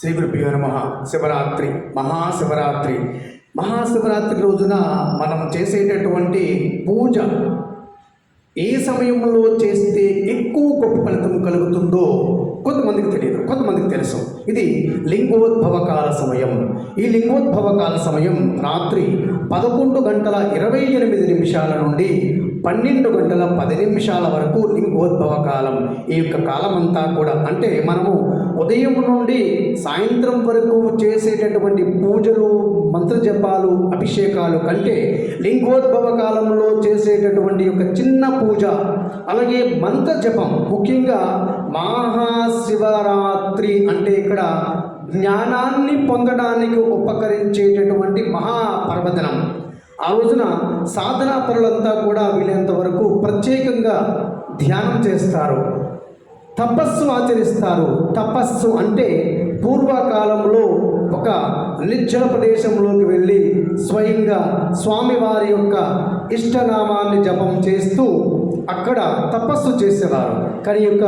శ్రీ గురుభ్యో నమ. శివరాత్రి మహాశివరాత్రి. మహాశివరాత్రి రోజున మనం చేసేటటువంటి పూజ ఏ సమయంలో చేస్తే ఎక్కువ గొప్ప ఫలితం కలుగుతుందో కొంతమందికి తెలియదు కొంతమందికి తెలుసు. ఇది లింగోద్భవ కాల సమయం. ఈ లింగోద్భవ కాల సమయం రాత్రి పదకొండు గంటల ఇరవై ఎనిమిది నిమిషాల నుండి పన్నెండు గంటల పది నిమిషాల వరకు లింగోద్భవ కాలం ఈ యొక్క కాలం అంతా కూడా అంటే మనము ఉదయం నుండి సాయంత్రం వరకు చేసేటటువంటి పూజలు మంత్రజపాలు అభిషేకాలు కంటే లింగోద్భవ కాలంలో చేసేటటువంటి ఒక చిన్న పూజ అలాగే మంత్ర జపం ముఖ్యంగా మహాశివరాత్రి అంటే ఇక్కడ జ్ఞానాన్ని పొందడానికి ఉపకరించేటటువంటి మహాపర్వదనం. ఆ రోజున సాధనా పరులంతా కూడా వీలైనంత వరకు ప్రత్యేకంగా ధ్యానం చేస్తారు. తపస్సు ఆచరిస్తారు. తపస్సు అంటే పూర్వకాలంలో ఒక నిర్జల ప్రదేశంలోకి వెళ్ళి స్వయంగా స్వామివారి యొక్క ఇష్టనామాన్ని జపం చేస్తూ అక్కడ తపస్సు చేసేవారు. కానీ యొక్క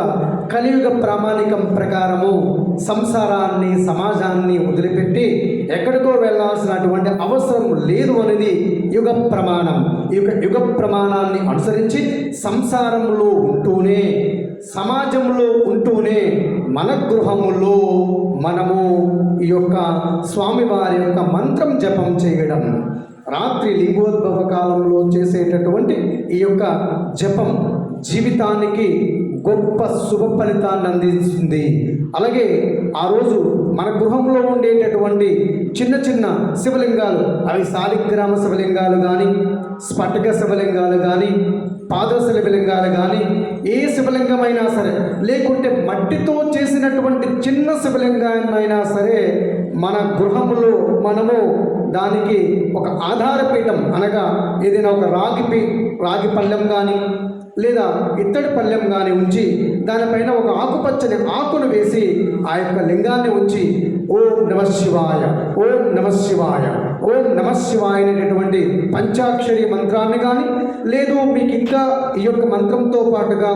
కలియుగ ప్రామాణికం ప్రకారము సంసారాన్ని సమాజాన్ని వదిలిపెట్టి ఎక్కడికో వెళ్ళాల్సినటువంటి అవసరం లేదు అనేది యుగ ప్రమాణం. ఈ యొక్క యుగ ప్రమాణాన్ని అనుసరించి సంసారంలో ఉంటూనే సమాజంలో ఉంటూనే మన గృహములో మనము ఈ యొక్క స్వామివారి యొక్క మంత్రం జపం చేయడం రాత్రి లింగోద్భవ కాలంలో చేసేటటువంటి ఈ యొక్క జపం జీవితానికి గొప్ప శుభ ఫలితాన్ని అందించింది. అలాగే ఆ రోజు మన గృహంలో ఉండేటటువంటి చిన్న చిన్న శివలింగాలు అవి శాలిగ్రామ శివలింగాలు కానీ స్ఫటిక శివలింగాలు కానీ పాద శివలింగాలు కానీ ఏ శివలింగమైనా సరే లేకుంటే మట్టితో చేసినటువంటి చిన్న శివలింగమైనా సరే మన గృహంలో మనము దానికి ఒక ఆధారపీఠం అనగా ఏదైనా ఒక రాగి రాగి పళ్ళెం కానీ లేదా ఇత్తడి పళ్ళెం కానీ ఉంచి దానిపైన ఒక ఆకుపచ్చని ఆకును వేసి ఆ యొక్క లింగాన్ని ఉంచి ఓం నమ శివాయ ఓం నమ శివాయ ఓం నమ శివాయ అనేటటువంటి పంచాక్షరి మంత్రాన్ని కానీ లేదు మీకు ఇంకా ఈ యొక్క మంత్రంతో పాటుగా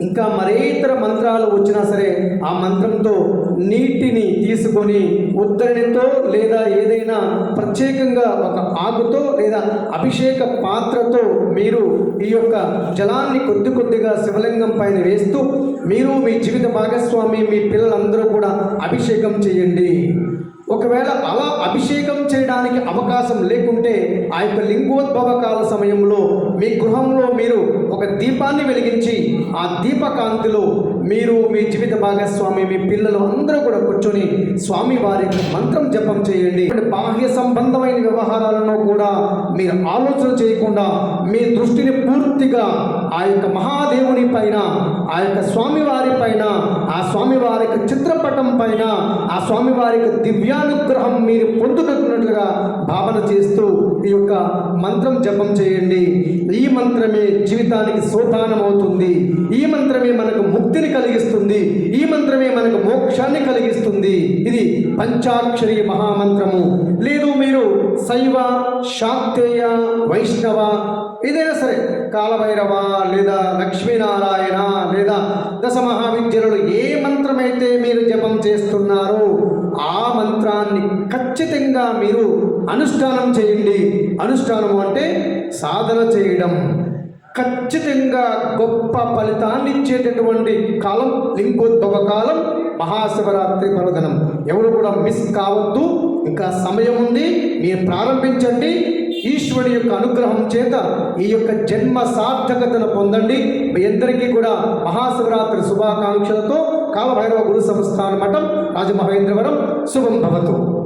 ఇంకా మరే ఇతర మంత్రాలు వచ్చినా సరే ఆ మంత్రంతో నీటిని తీసుకొని ఉత్తరణితో లేదా ఏదైనా ప్రత్యేకంగా ఒక ఆకుతో లేదా అభిషేక పాత్రతో మీరు ఈ యొక్క జలాన్ని కొద్ది కొద్దిగా శివలింగం పైన వేస్తూ మీరు మీ జీవిత భాగస్వామి మీ పిల్లలందరూ కూడా అభిషేకం చేయండి. ఒకవేళ అలా అభిషేకం చేయడానికి అవకాశం లేకుంటే ఆ యొక్క లింగోద్భవ కాల సమయంలో మీ గృహంలో మీరు ఒక దీపాన్ని వెలిగించి ఆ దీపకాంతిలో మీరు మీ జీవిత భాగస్వామి మీ పిల్లలు అందరూ కూడా కూర్చొని స్వామి వారి యొక్క మంత్రం జపం చేయండి. బాహ్య సంబంధమైన వ్యవహారాలను కూడా మీరు ఆలోచన చేయకుండా మీ దృష్టిని పూర్తిగా ఆ యొక్క మహాదేవుని పైన ఆ యొక్క స్వామివారి పైన ఆ స్వామివారి యొక్క చిత్రపటం పైన ఆ స్వామివారి యొక్క దివ్యానుగ్రహం మీరు పొందుతున్నట్లుగా భావన చేస్తూ ఈ యొక్క మంత్రం జపం చేయండి. మంత్రమే జీవితానికి సోపానం అవుతుంది ఈ మంత్రమే మనకు ముక్తిని కలిగిస్తుంది. ఈ మంత్రమే మనకు మోక్షాన్ని కలిగిస్తుంది. ఇది పంచాక్షరి మహామంత్రము. లేదు మీరు శైవ శాక్తేయ వైష్ణవ ఏదైనా సరే కాలభైరవ లేదా లక్ష్మీనారాయణ లేదా దశ మహావిద్యలు ఏ మంత్రమైతే మీరు జపం చేస్తున్నారో ఆ మంత్రాన్ని ఖచ్చితంగా మీరు అనుష్ఠానం చేయండి. అనుష్ఠానం అంటే సాధన చేయడం. ఖచ్చితంగా గొప్ప ఫలితాన్ని ఇచ్చేటటువంటి కాలం లింగోద్భవ కాలం మహాశివరాత్రి పర్వదనం. ఎవరు కూడా మిస్ కావద్దు. ఇంకా సమయం ఉంది. మీరు ప్రారంభించండి. ఈశ్వరుడి యొక్క అనుగ్రహం చేత ఈ యొక్క జన్మ సార్థకతను పొందండి. మీ అందరికీ కూడా మహాశివరాత్రి శుభాకాంక్షలతో కావభైరవ గురు సంస్థాన మఠం రాజమహేంద్రవరం శుభం భవతు.